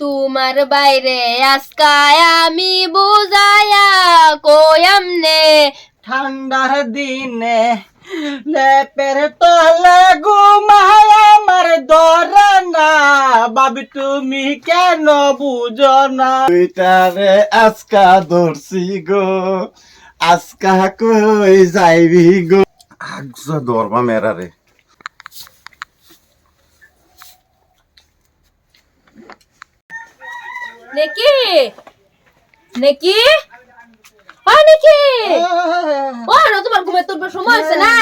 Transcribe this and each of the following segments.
তোমার বাইরে আজকায় আমি বুঝায়া কয়ামনে ঠান্ডার দিনে লেপের তলে ঘুমায় আমার ধরে না বাবি তুমি কেন বুঝো না দুইটারে আজকা ধরছি গো আজকা কই যাইবি গো? আগজা ধরবা মেরারে। নেকি? নেকি? ও নেকি? ও না তোমার ঘুমে তোর সময় আছে না।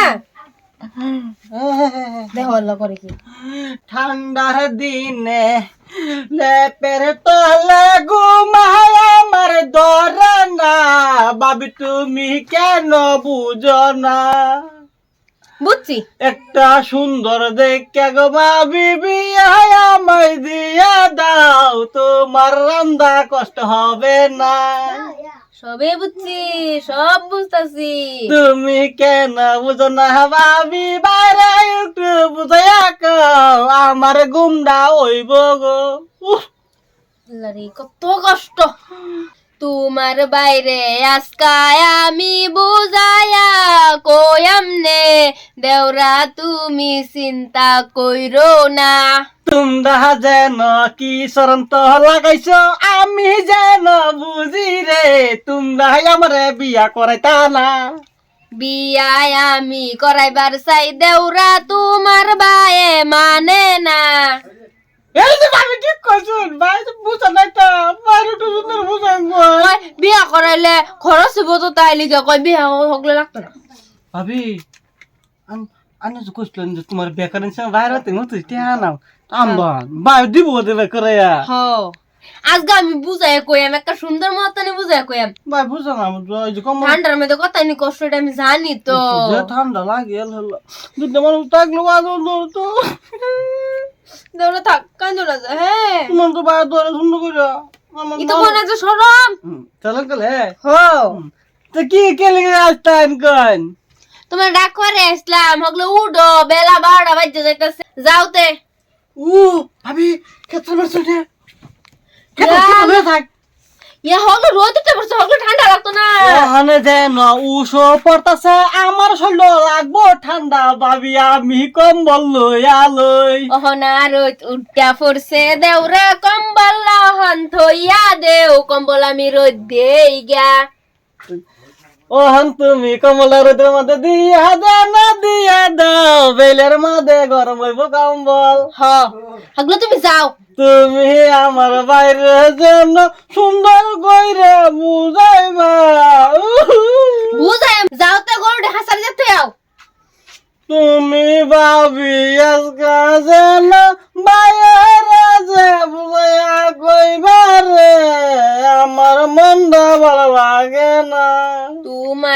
আল্লাহ করে কি। ঠান্ডার দিনে লেপের তলে ঘুমায় আমার না বাবি তুমি কেন বুঝো না? বুঝছি। একটা সুন্দর দেখে গো ভাবি আমায় দিয়া দাও। তোমার রান্দা কষ্ট হবে না। সবে বুঝছি সব বুঝতাছি। তুমি কেন বুঝো না ভাবি? বাইরে একটু বুঝাইয়া কও আমার গুমডা ওইব গো। কত কষ্ট। তোমার বাইরে আজকায় আমি বুঝায়া কয়ামনে দেওরা তুমি চিন্তা কইরো না। তোমরা যেন কি সরন্ত লাগাইছ আমি যেন বুঝি রে তোমরা আমারে বিয়া করাইতা না। বিয়ায় আমি করাইবার চাই দেওরা তোমার বায়ে মানে না। এই যে ভাবি ঠিক করছুন ভাই তো বুঝা নাই তো বাইরে একটু সুন্দর বুঝান কয় বিয়া করাইলে খরচ হইব তো তাই লিগে কয় বিয়া হকলে লাগতো না। ভাবি আনে যে কইছিলেন যে তোমার বেকার ইনসান বাইরে হতে মতো টিয়া নাও আম্বা ভাই দিব দেবে করে হ। আজকে আমি বুঝাই কইয়াম একটা সুন্দর মতনে বুঝাই কইয়াম। ভাই বুঝা না ওই যে কম ঠান্ডার মধ্যে কত নি কষ্টটা আমি জানি তো। যে ঠান্ডা লাগে মানুষ থাকল আদর তো দেওরা থাক কান্দো না যা, হ্যাঁ। তোমার তো বাইরে দোয়ারে করে আমার ইতো কোন আছে সরম চলো গেলে হো। তো কি কে লেগে আসতেন কন তোমার ডাক করে আসলাম। হগলে উডো বেলা বারোটা বাজে যাইতেছে। যাওতে ও ভাবি কেতন মারছো Ya. কেতন থাক। ইয়া হগলো রোদ উঠতে পড়ছে হগলো ঠান্ডা লাগতো না। ওখানে যেন উষো পড়তাছে আমার শরীর লাগবো ঠান্ডা ভাবি আমি কম্বল লইয়া লই অহনা রোদ উঠা পড়ছে দেওরা কম্বল লহন থইয়া দেও কম্বল আমি রোদ দেই গা। ওহন তুমি কমলা রোদের মধ্যে দিয়া দে না দিয়া দাও বেলের মধ্যে গরম হইব কম্বল। হ হগলো তুমি যাও। তুমি আমার বাইরে জন্য সুন্দর কইরে বুঝাইবা। বুঝাই যাওতে গরুটা হাসারি যেতে আও। তুমি ভাবি আজকা যেন বাইরে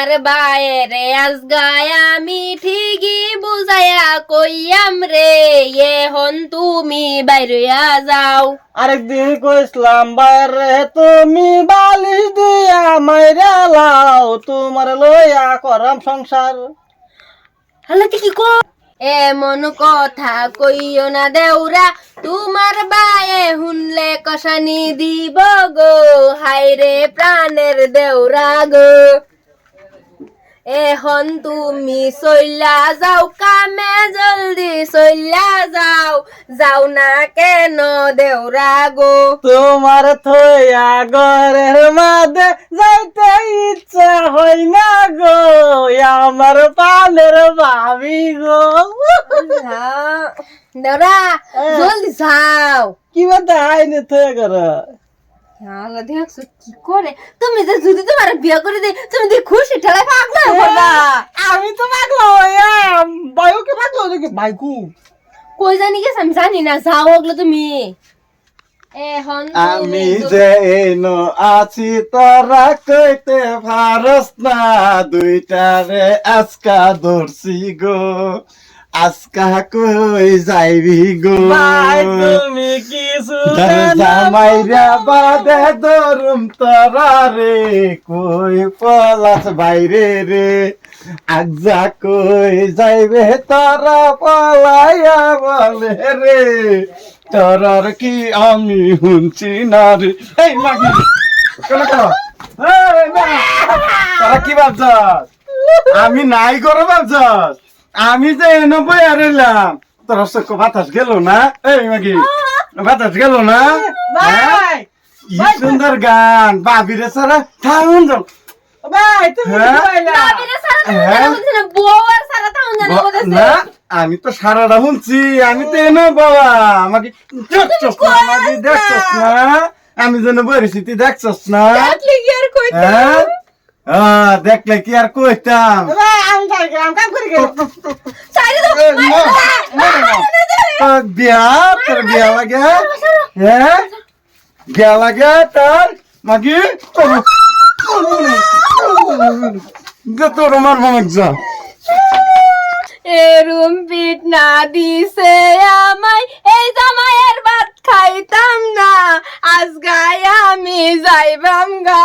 তোমার বাইরে আজগায় আমি ঠিকই বুঝায়া কইয়াম রে এখন তুমি বাইরিয়া যাও। আরেকদিন কইসলাম বাইরে তুমি বালিশ দিয়া মাইরা লাও তোমার লইয়া করাম সংসার। হলে কি কো? এমন কথা কইও না দেউরা তোমার বায়ে হুনলে কষানি দিব গো হাইরে প্রাণের দেউরা গো। এখন তুমি চইলা যাও কামে জলদি চইলা যাও। যাও না কেন দেউরা গো? তোমার থইয়া ঘরের মাঝে যাইতে ইচ্ছা হয় না গো আমার পানের ভাবি গো। দেউরা জলদি যাও। কি বাদে আইনে থয়ে কর আল্লাহ দেখছ কি করে? তুমি যে যদি তোমার বিয়ে করে দে তুমি যে খুশি ঠেলা পাগলা করবা আমি তো পাগলো হইয়াম। বায়ুকে পাগলো বাইকু কই জানি গেছে আমি জানি না যাও ওগুলো তুমি। এখন আমি যে এনো আছি তোরা কইতে পারস না দুইটারে আজকা ধরছি গো। আজকা কই যাইবি গো। ভাই তুমি কিছু জামাইরা বাদে ধরুম তোরা রে কই পলাস বাইরে রে। আগজা কই যাইবে তোরা পলাইয়া বলে রে। তোর আর কি আমি শুনছি না রে। এই মাগি কেন কেন? মা, কি ভাবছস? আমি নাই করে ভাবছস। আমি যে এনে বই আর এলাম তোর চোখ বাতাস গেল না? এই মাগি। বাতাস গেল না? কি সুন্দর গান। বাবিরে সারা থাউন যাও। আমি তো সারাটা শুনছি। আমি তো এনে বাবা আমাকে দেখছস না আমাকে দেখছস না? আমি যেন বলেছি তুই দেখছস না? দেখলে কি আর কইতে? আহ, দেখলে কি আর কইতাম বিয়া তোর বিয়া লাগে? হ্যাঁ? বিয়া লাগে তোর? মাগি? তোর আমার মামাক যা। এরুম পিট না দিছে আমায় এই জামাইয়ের ভাত খাইতাম না। আজ গায়ে আমি যাইবাম গা।